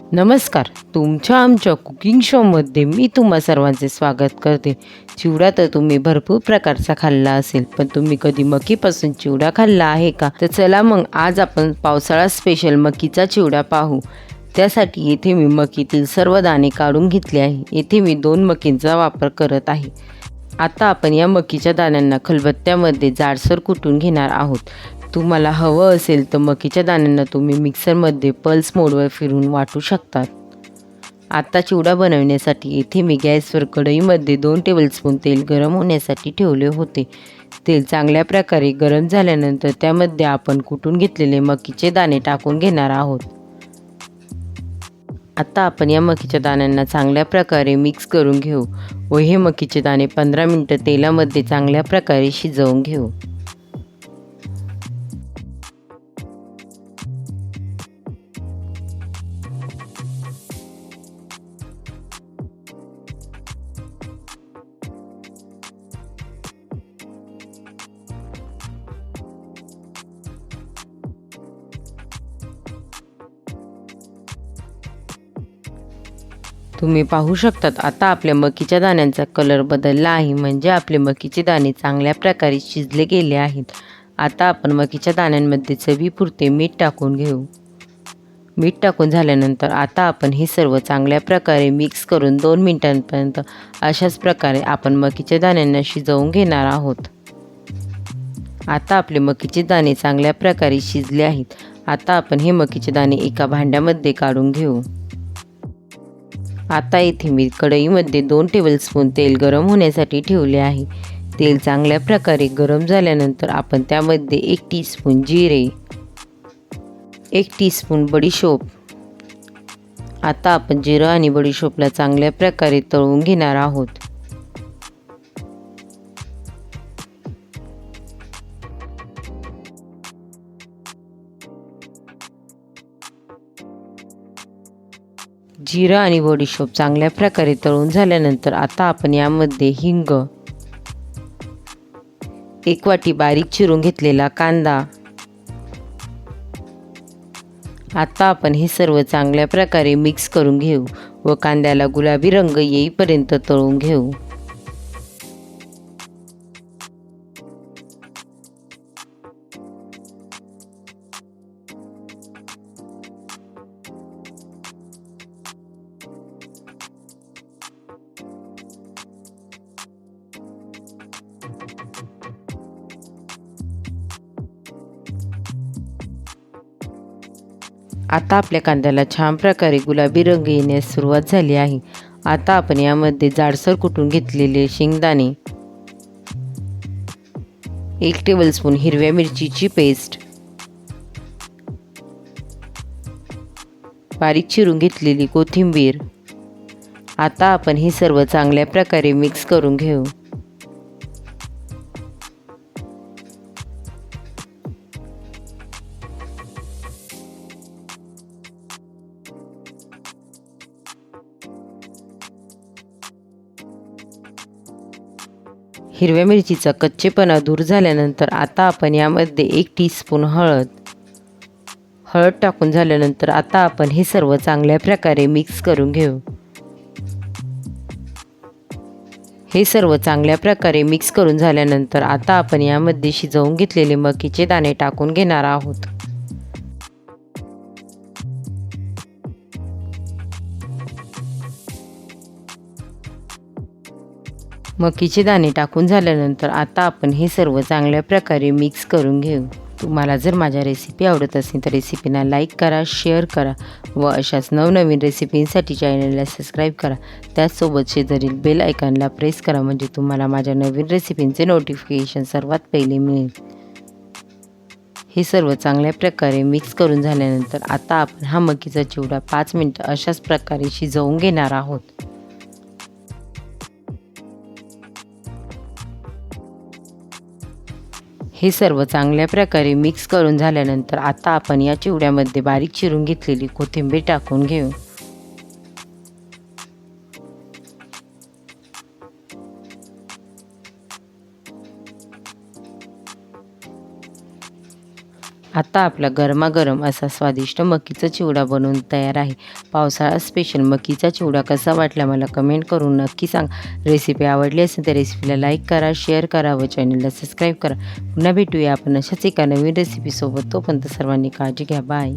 नमस्कार तुमच्या आमच्या कुकिंग शोमध्ये मी तुम्हा सर्वांचे स्वागत करते. चिवडा तर तुम्ही भरपूर प्रकारचा खाल्ला असेल पण तुम्ही कधी मकीपासून चिवडा खाल्ला आहे का? तर चला मग आज आपण पावसाळा स्पेशल मकीचा चिवडा पाहू. त्यासाठी येथे मी मकीतील सर्व दाणे काढून घेतले आहे. येथे मी दोन मकींचा वापर करत आहे. आता आपण या मकीच्या दाण्यांना खलबत्त्यामध्ये जाडसर कुटून घेणार आहोत. तुम्हाला हवं असेल तर मकीच्या दाण्यांना तुम्ही मिक्सरमध्ये पल्स मोडवर फिरून वाटू शकतात. आता चिवडा बनवण्यासाठी येथे मी गॅसवर कढईमध्ये दोन टेबलस्पून तेल गरम होण्यासाठी ठेवले होते. तेल चांगल्या प्रकारे गरम झाल्यानंतर त्यामध्ये आपण कुटून घेतलेले मकीचे दाणे टाकून घेणार आहोत. आता आपण या मकीच्या दाण्यांना चांगल्या प्रकारे मिक्स करून घेऊ व हे मकीचे दाणे पंधरा मिनटं तेलामध्ये चांगल्या प्रकारे शिजवून घेऊ. तुम्ही पाहू शकतात आता आपल्या मकीच्या दाण्यांचा कलर बदलला आहे. म्हणजे आपले मकीचे दाणे चांगल्या प्रकारे शिजले गेले आहेत. आता आपण मकीच्या दाण्यांमध्ये चवीपुरते मीठ टाकून घेऊ. मीठ टाकून झाल्यानंतर आता आपण हे सर्व चांगल्या प्रकारे मिक्स करून दोन मिनिटांपर्यंत अशाच प्रकारे आपण मकीच्या दाण्यांना शिजवून घेणार आहोत. आता आपले मकीचे दाणे चांगल्या प्रकारे शिजले आहेत. आता आपण हे मकीचे दाणे एका भांड्यामध्ये काढून घेऊ. आता येथे मी कढईमध्ये दोन टेबलस्पून तेल गरम होण्यासाठी ठेवले आहे. तेल चांगल्या प्रकारे गरम झाल्यानंतर आपण त्यामध्ये एक टीस्पून जिरे एक टीस्पून बडीशोप. आता आपण जिरं आणि बडीशोपला चांगल्या प्रकारे तळून घेणार आहोत. जिरं आणि बडीशोप चांगल्या प्रकारे तळून झाल्यानंतर आता आपण यामध्ये हिंग एक वाटी बारीक चिरून घेतलेला कांदा. आता आपण हे सर्व चांगल्या प्रकारे मिक्स करून घेऊ व कांद्याला गुलाबी रंग येईपर्यंत तळून घेऊ. आता आपल्या कांद्याला छान प्रकारे गुलाबी रंग येण्यास सुरुवात झाली आहे. आता आपण यामध्ये जाडसर कुटून घेतलेले शेंगदाणे एक टेबलस्पून हिरव्या मिरचीची पेस्ट बारीक चिरून घेतलेली कोथिंबीर. आता आपण हे सर्व चांगल्या प्रकारे मिक्स करून घेऊ. हिरव्या मिरचीचा कच्चेपणा दूर झाल्यानंतर आता आपण यामध्ये एक टीस्पून हळद. हळद टाकून झाल्यानंतर आता आपण हे सर्व चांगल्या प्रकारे मिक्स करून घेऊ. हे सर्व चांगल्या प्रकारे मिक्स करून झाल्यानंतर आता आपण यामध्ये शिजवून घेतलेले मकीचे दाणे टाकून घेणार आहोत. मकीचे दाणे टाकून झाल्यानंतर आता आपण हे सर्व चांगल्या प्रकारे मिक्स करून घेऊ. तुम्हाला जर माझ्या रेसिपी आवडत असेल तर रेसिपीना लाईक करा शेअर करा व अशाच नवनवीन रेसिपींसाठी चॅनलला सबस्क्राईब करा. त्याचसोबत शेजारील बेल आयकॉनला प्रेस करा म्हणजे तुम्हाला माझ्या नवीन रेसिपींचे नोटिफिकेशन सर्वात पहिले मिळेल. हे सर्व चांगल्या प्रकारे मिक्स करून झाल्यानंतर आता आपण हा मकीचा चिवडा पाच मिनटं अशाच प्रकारे शिजवून घेणार आहोत. हे सर्व चांगल्या प्रकारे मिक्स करून झाल्यानंतर आता आपण या चिवड्यामध्ये बारीक चिरून घेतलेली कोथिंबीर टाकून घेऊ. आता आपला गरमागरम असा स्वादिष्ट मकीचा चिवडा बनवून तयार आहे. पावसाळा स्पेशल मकीचा चिवडा कसा वाटला मला कमेंट करून नक्की सांग. रेसिपी आवडली असेल तर रेसिपीला लाईक करा शेअर करा व चॅनलला सबस्क्राईब करा. पुन्हा भेटूया आपण अशाच एका नवीन रेसिपीसोबत तोपर्यंत सर्वांनी काळजी घ्या. बाय